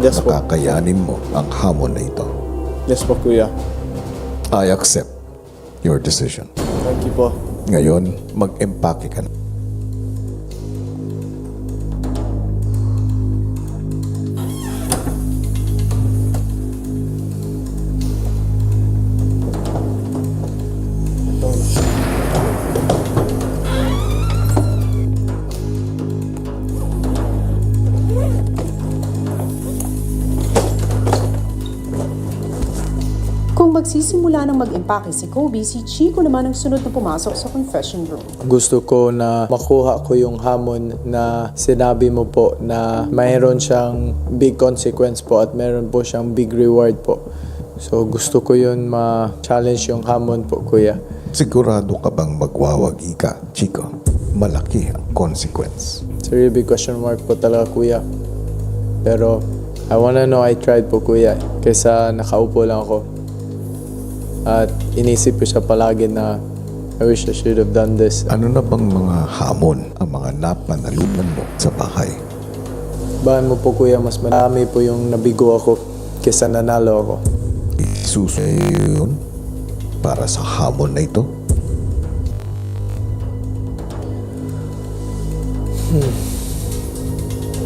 Yes po. nakakayanin mo ang hamon na ito. Yes po, kuya. I accept your decision. Thank you po. Ngayon, mag-empake ka na. Magsisimula ng mag-empake si Kobe, si Chico naman ang sunod na pumasok sa confession room. Gusto ko na makuha ko yung hamon na sinabi mo po na mayroon siyang big consequence po at mayroon po siyang big reward po. So gusto ko yun ma-challenge yung hamon po, kuya. Sigurado ka bang magwawagi ka, Chico? Malaki ang consequence. It's a really big question mark po talaga, kuya. Pero I wanna know I tried po, kuya. Kaysa nakaupo lang ako. At inisip ko siya palagi na I wish I should have done this. Ano na bang mga hamon ang mga napanalunan mo sa bahay? Bahan mo po, kuya, mas marami po yung nabigo ako kaysa nanalo ako. Isusunod yun para sa hamon na ito?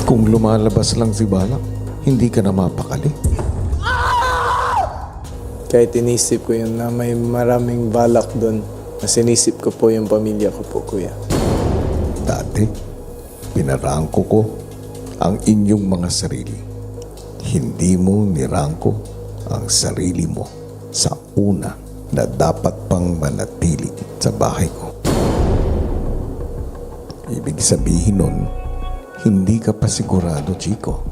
Kung lumalabas lang si Balak, hindi ka na mapakali. Kahit inisip ko yun na may maraming balak doon, na sinisip ko po yung pamilya ko po, kuya. Dati, pinarangko ko ang inyong mga sarili. Hindi mo nirangko ang sarili mo sa una na dapat pang manatili sa bahay ko. Ibig sabihin nun, hindi ka pa sigurado, Chico,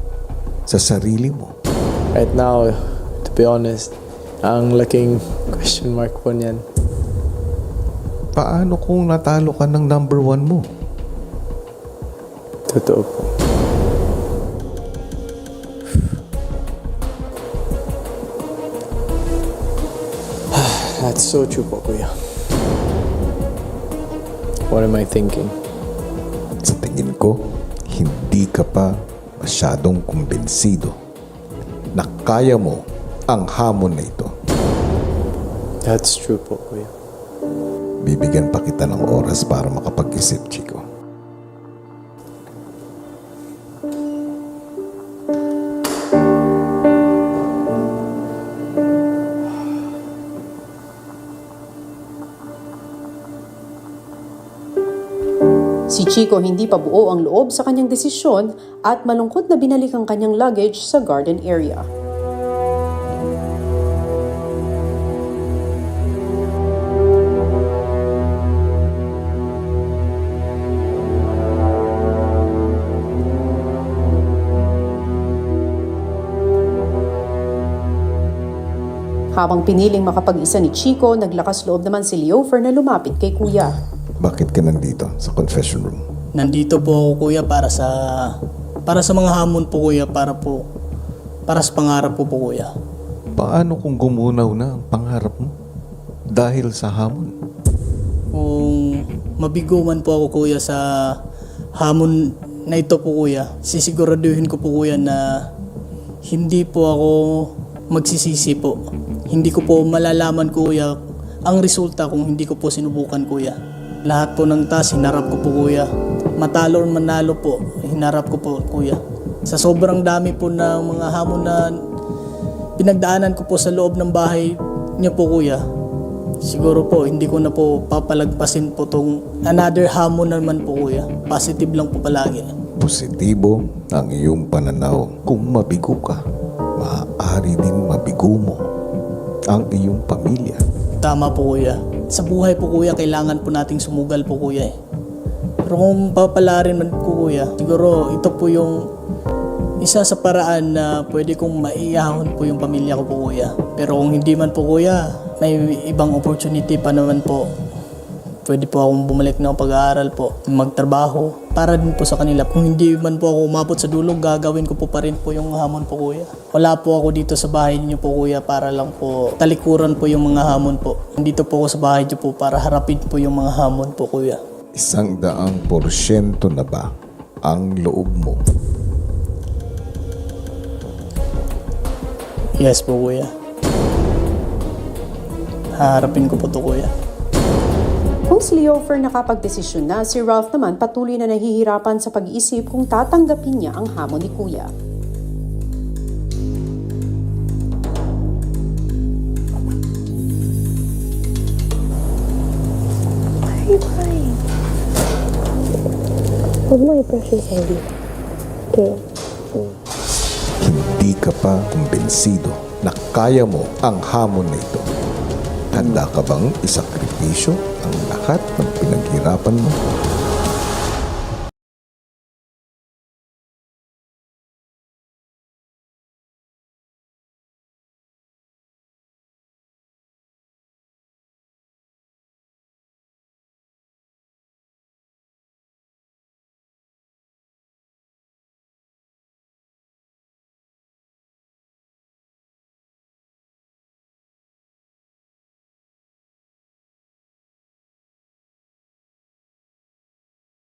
sa sarili mo. Right now, to be honest, ang laking question mark po niyan. Paano kung natalo ka ng number one mo? Totoo po. That's so true po, kuya. What am I thinking? Sa tingin ko, hindi ka pa masyadong kumbensido na kaya mo ang hamon na ito. That's true po, kuya. Bibigyan pa kita ng oras para makapag-isip, Chico. Si Chico hindi pa buo ang loob sa kanyang desisyon at malungkot na binalik ang kanyang luggage sa garden area. Habang piniling makapag-isa ni Chico, naglakas loob naman si Leofer na lumapit kay kuya. Bakit ka nandito sa confession room? Nandito po ako kuya para sa para sa mga hamon po kuya para po para sa pangarap po po kuya. Paano kung gumunaw na ang pangarap mo? Dahil sa hamon. Kung mabigo man po ako kuya sa hamon na ito po kuya, sisiguraduhin ko po kuya na hindi po ako magsisisi po. Hindi ko po malalaman kuya ang resulta kung hindi ko po sinubukan kuya. Lahat po ng task hinarap ko po kuya. Matalo or manalo po, hinarap ko po kuya. Sa sobrang dami po ng mga hamon na pinagdaanan ko po sa loob ng bahay niyo po kuya, Siguro po, hindi ko na po papalagpasin po tong another hamon naman po kuya. Positive lang po palagi. Positibo ang iyong pananaw. Kung mabigo ka, maaari din mabigo mo ang iyong pamilya. Tama po kuya. Sa buhay po kuya, kailangan po nating sumugal po kuya eh. Pero kung papalarin man po kuya, siguro ito po yung isa sa paraan na pwede kong maiyahon po yung pamilya ko po kuya. Pero kung hindi man po kuya, may ibang opportunity pa naman po. Pwede po akong bumalik ng pag-aaral po, magtrabaho para din po sa kanila. Kung hindi man po ako umabot sa dulo, gagawin ko po pa rin po yung hamon po kuya. Wala po ako dito sa bahay niyo po kuya para lang po talikuran po yung mga hamon po. Dito po ako sa bahay niyo po para harapin po yung mga hamon po kuya. Isang daang porsyento na ba ang loob mo Yes po kuya. Haharapin ko po to kuya. Kung si Leofer nakapagdesisyon na, si Ralph naman patuloy na nahihirapan sa pag-iisip kung tatanggapin niya ang hamon ni Kuya. You crying? Huwag mo i-pressure sa Okay. Hindi ka pa kumbinsido na kaya mo ang hamon na ito. Handa ka bang isakripisyo ang lahat ng pinaghirapan mo